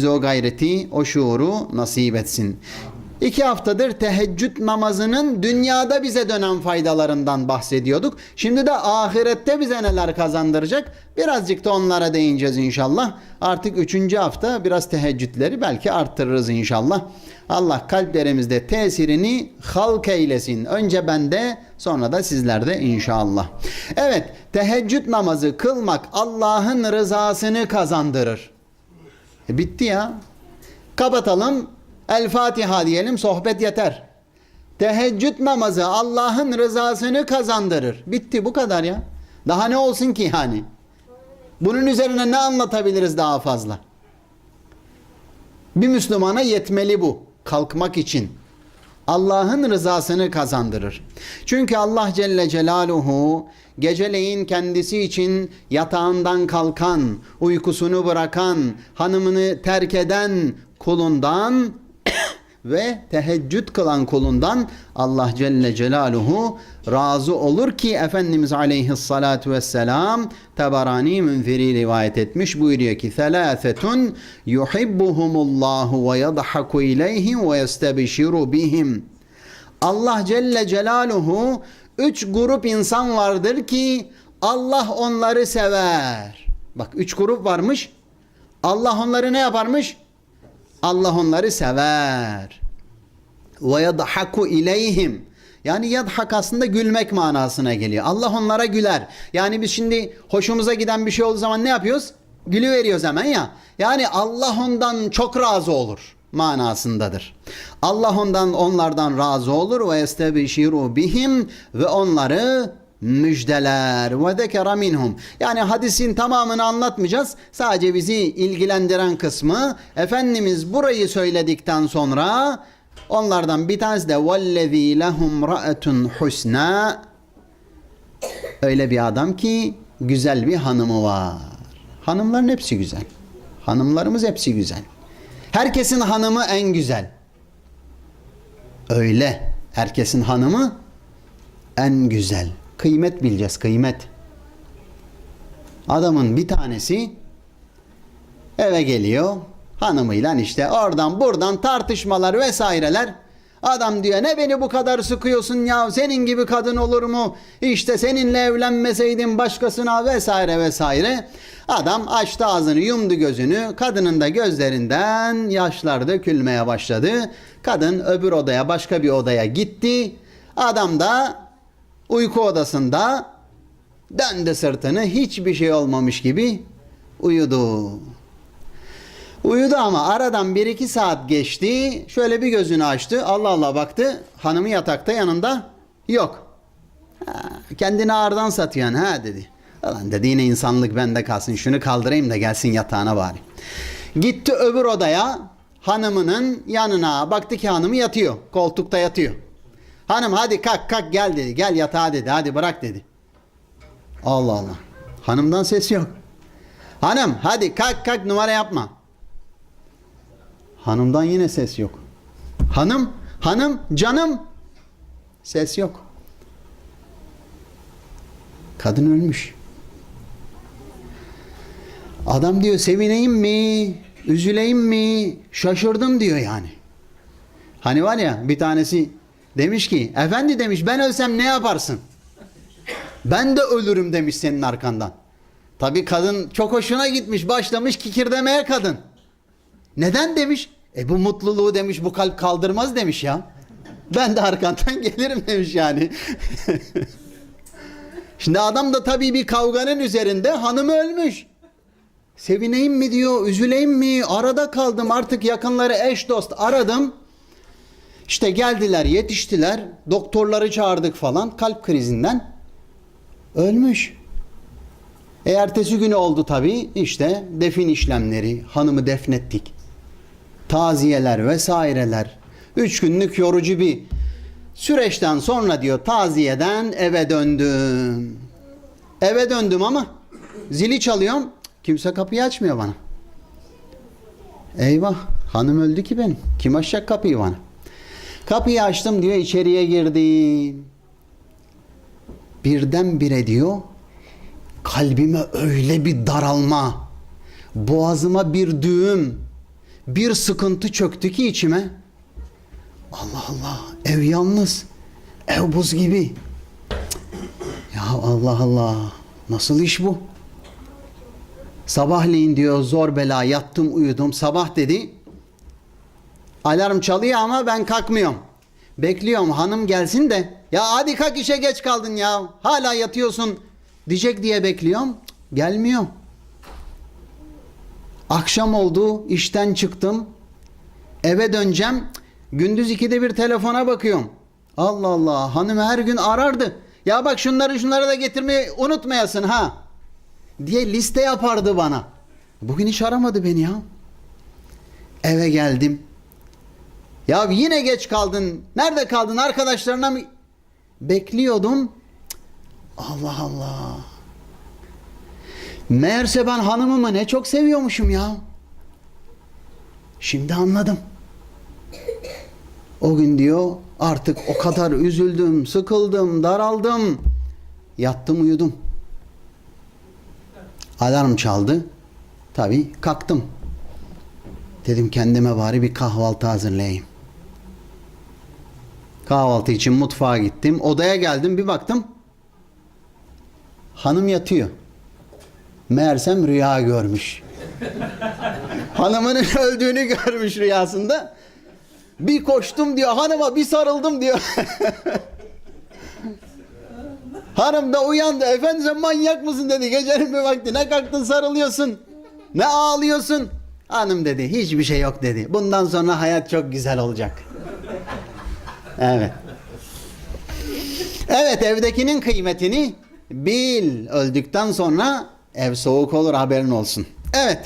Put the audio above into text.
bize o gayreti, o şuuru nasip etsin. İki haftadır teheccüd namazının dünyada bize dönen faydalarından bahsediyorduk. Şimdi de ahirette bize neler kazandıracak? Birazcık da onlara değineceğiz inşallah. Artık üçüncü hafta biraz teheccüdleri belki arttırırız inşallah. Allah kalplerimizde tesirini halk eylesin. Önce bende sonra da sizlerde inşallah. Evet teheccüd namazı kılmak Allah'ın rızasını kazandırır. E bitti ya. Kapatalım. El Fatiha diyelim sohbet yeter. Teheccüd namazı Allah'ın rızasını kazandırır. Bitti bu kadar ya. Daha ne olsun ki yani? Bunun üzerine ne anlatabiliriz daha fazla? Bir Müslümana yetmeli bu. Kalkmak için. Allah'ın rızasını kazandırır. Çünkü Allah Celle Celaluhu geceleyin kendisi için yatağından kalkan, uykusunu bırakan, hanımını terk eden kulundan ve teheccüd kılan kulundan Allah Celle Celaluhu razı olur ki Efendimiz Aleyhissalatu Vesselam Tabarani münferi rivayet etmiş buyuruyor ki Thelâfetun yuhibbuhumullahu ve yadhaku ileyhim ve yestebşiru bihim Allah Celle Celaluhu üç grup insan vardır ki Allah onları sever. Bak üç grup varmış. Allah onları ne yaparmış? Allah onları sever. Ve yadhaku ileyhim. Yani yadhak aslında gülmek manasına geliyor. Allah onlara güler. Yani biz şimdi hoşumuza giden bir şey olduğu zaman ne yapıyoruz? Gülü veriyoruz hemen ya. Yani Allah ondan çok razı olur manasındadır. Allah ondan onlardan razı olur ve yestebşiru bihim ve onları müjdeler ve zekera minhum. Yani hadisin tamamını anlatmayacağız. Sadece bizi ilgilendiren kısmı Efendimiz burayı söyledikten sonra onlardan bir tanesi de vellezî lehum ra'etun husna öyle bir adam ki güzel bir hanımı var. Hanımların hepsi güzel. Hanımlarımız hepsi güzel. Herkesin hanımı en güzel. Öyle. Herkesin hanımı en güzel. Kıymet bileceğiz, kıymet. Adamın bir tanesi eve geliyor. Hanımıyla işte oradan buradan tartışmalar vesaireler. Adam diyor ne beni bu kadar sıkıyorsun ya senin gibi kadın olur mu? İşte seninle evlenmeseydim başkasına vesaire vesaire. Adam açtı ağzını yumdu gözünü kadının da gözlerinden yaşlar dökülmeye başladı. Kadın öbür odaya başka bir odaya gitti. Adam da uyku odasında döndü sırtını hiçbir şey olmamış gibi uyudu. Uyudu ama aradan bir iki saat geçti. Şöyle bir gözünü açtı. Allah Allah baktı. Hanımı yatakta yanında yok. Ha, kendini ağırdan satıyorsun ha dedi. Ulan dedi yine insanlık bende kalsın. Şunu kaldırayım da gelsin yatağına bari. Gitti öbür odaya hanımının yanına. Baktı ki hanımı yatıyor. Koltukta yatıyor. Hanım hadi kalk kalk gel dedi. Gel yatağa dedi. Hadi bırak dedi. Allah Allah. Hanımdan ses yok. Hanım hadi kalk kalk numara yapma. Hanımdan yine ses yok. Hanım, hanım, canım. Ses yok. Kadın ölmüş. Adam diyor sevineyim mi? Üzüleyim mi? Şaşırdım diyor yani. Hani var ya bir tanesi demiş ki efendi demiş ben ölsem ne yaparsın? Ben de ölürüm demiş senin arkandan. Tabi kadın çok hoşuna gitmiş başlamış kikirdemeye kadın. Neden demiş? E bu mutluluğu demiş bu kalp kaldırmaz demiş ya. Ben de arkandan gelirim demiş yani. Şimdi adam da tabii bir kavganın üzerinde hanımı ölmüş. Sevineyim mi diyor, üzüleyim mi? Arada kaldım artık yakınları eş dost aradım. İşte geldiler, yetiştiler. Doktorları çağırdık falan kalp krizinden. Ölmüş. E ertesi günü oldu tabii işte defin işlemleri, hanımı defnettik. Taziyeler vesaireler. Üç günlük yorucu bir süreçten sonra diyor taziyeden eve döndüm. Eve döndüm ama zili çalıyorum. Kimse kapıyı açmıyor bana. Eyvah hanım öldü ki benim. Kim açacak kapıyı bana? Kapıyı açtım diyor içeriye girdim. Birdenbire diyor kalbime öyle bir daralma, boğazıma bir düğüm, Bir sıkıntı çöktü ki içime. Allah Allah ev yalnız. Ev buz gibi. Ya Allah Allah nasıl iş bu? Sabahleyin diyor zor bela yattım uyudum. Sabah dedi alarm çalıyor ama ben kalkmıyorum. Bekliyorum hanım gelsin de ya hadi kalk işe geç kaldın ya hala yatıyorsun diyecek diye bekliyorum. Gelmiyor. Akşam oldu işten çıktım eve döneceğim gündüz ikide bir telefona bakıyorum. Allah Allah hanım her gün arardı. Ya bak şunları şunları da getirmeyi unutmayasın ha diye liste yapardı bana. Bugün hiç aramadı beni ya. Eve geldim. Ya yine geç kaldın. Nerede kaldın? Arkadaşlarına mı? Bekliyordum. Allah Allah. Meğerse ben hanımımı ne çok seviyormuşum ya. Şimdi anladım. O gün diyor artık o kadar üzüldüm, sıkıldım, daraldım. Yattım uyudum. Alarm çaldı. Tabii kalktım. Dedim kendime bari bir kahvaltı hazırlayayım. Kahvaltı için mutfağa gittim. Odaya geldim bir baktım. Hanım yatıyor. Meğersem rüya görmüş. Hanımının öldüğünü görmüş rüyasında. Bir koştum diyor hanıma bir sarıldım diyor. Hanım da uyandı. Efendim sen manyak mısın dedi. Gecenin bir vakti ne kalktın sarılıyorsun. Ne ağlıyorsun. Hanım dedi hiçbir şey yok dedi. Bundan sonra hayat çok güzel olacak. Evet. Evet evdekinin kıymetini bil. Öldükten sonra ev soğuk olur haberin olsun. Evet.